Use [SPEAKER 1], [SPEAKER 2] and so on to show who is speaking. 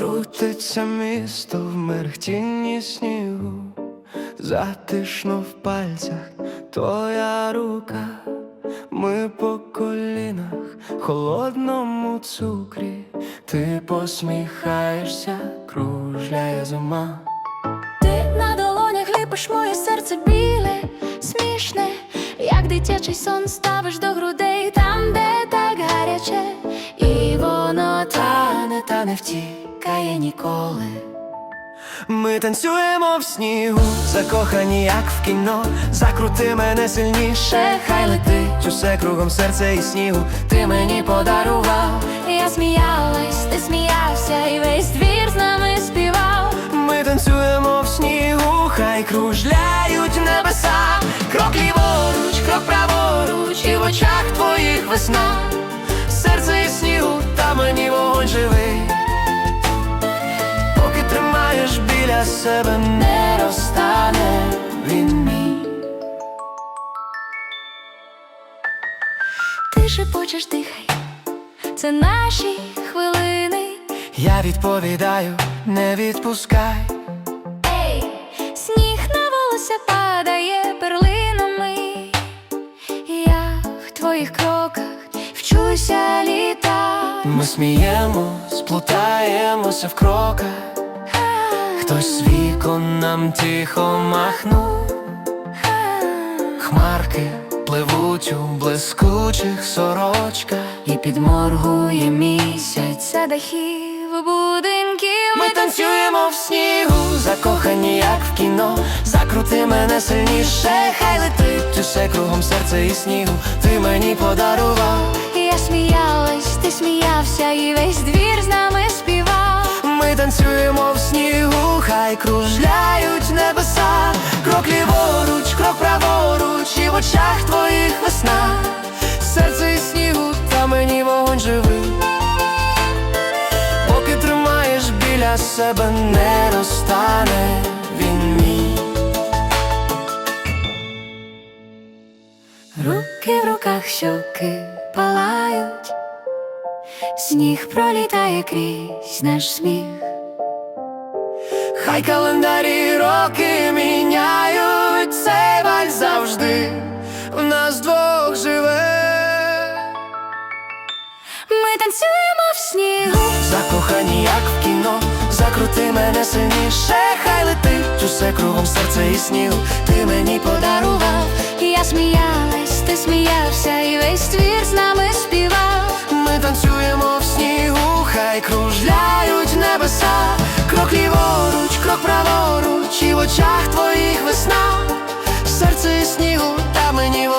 [SPEAKER 1] Крутиться місто в мерехтінні снігу, затишно в пальцях. Твоя рука, ми по колінах, холодному цукрі, ти посміхаєшся, кружляє зима.
[SPEAKER 2] Ти на долонях ліпиш моє серце біле, смішне, як дитячий сон ставиш до грудей ніколи.
[SPEAKER 1] Ми танцюємо в снігу, закохані, як в кіно, закрути мене сильніше, хай летить усе кругом серце і снігу, ти мені подарував.
[SPEAKER 2] Я сміялась, ти сміявся, і весь двір з нами співав.
[SPEAKER 1] Ми танцюємо в снігу, хай кружляють небеса, крок ліворуч, крок праворуч, і в очах твоїх весна, себе, не розтане він мій.
[SPEAKER 2] Ти шепочеш, дихай, це наші хвилини.
[SPEAKER 1] Я відповідаю, не відпускай.
[SPEAKER 2] Ей, сніг на волосся падає перлинами. Я в твоїх кроках вчуся літати.
[SPEAKER 1] Ми сміємось, плутаємося в кроках. Хтось вікон нам тихо махнув, хмарки пливуть у блискучих сорочках.
[SPEAKER 2] І підморгує місяць за дахів будинків.
[SPEAKER 1] Ми танцюємо в снігу, закохані, як в кіно. Закрути мене сильніше, хай летить усе кругом серце і снігу. Ти мені подарував.
[SPEAKER 2] Я сміялась, ти сміявся, і весь двір з нами співав.
[SPEAKER 1] Хай кружляють небеса, крок ліворуч, крок праворуч, і в очах твоїх весна, серце і снігу, та мені вогонь живий. Поки тримаєш біля себе, не розтане він мій.
[SPEAKER 2] Руки в руках щоки палають, сніг пролітає крізь наш сміх.
[SPEAKER 1] Хай календарі роки міняють, цей вальс завжди в нас двох живе.
[SPEAKER 2] Ми танцюємо в снігу.
[SPEAKER 1] Закохані, як в кіно, закрути мене сильніше, хай летить усе кругом серце і снігу, ти мені подарував.
[SPEAKER 2] Я сміялась, ти сміявся, і весь твір з нами співав.
[SPEAKER 1] Ми танцюємо в снігу, хай кружляють небеса, крок ліворуч, крок праворуч, і в очах твоїх весна, серце снігу, та мені.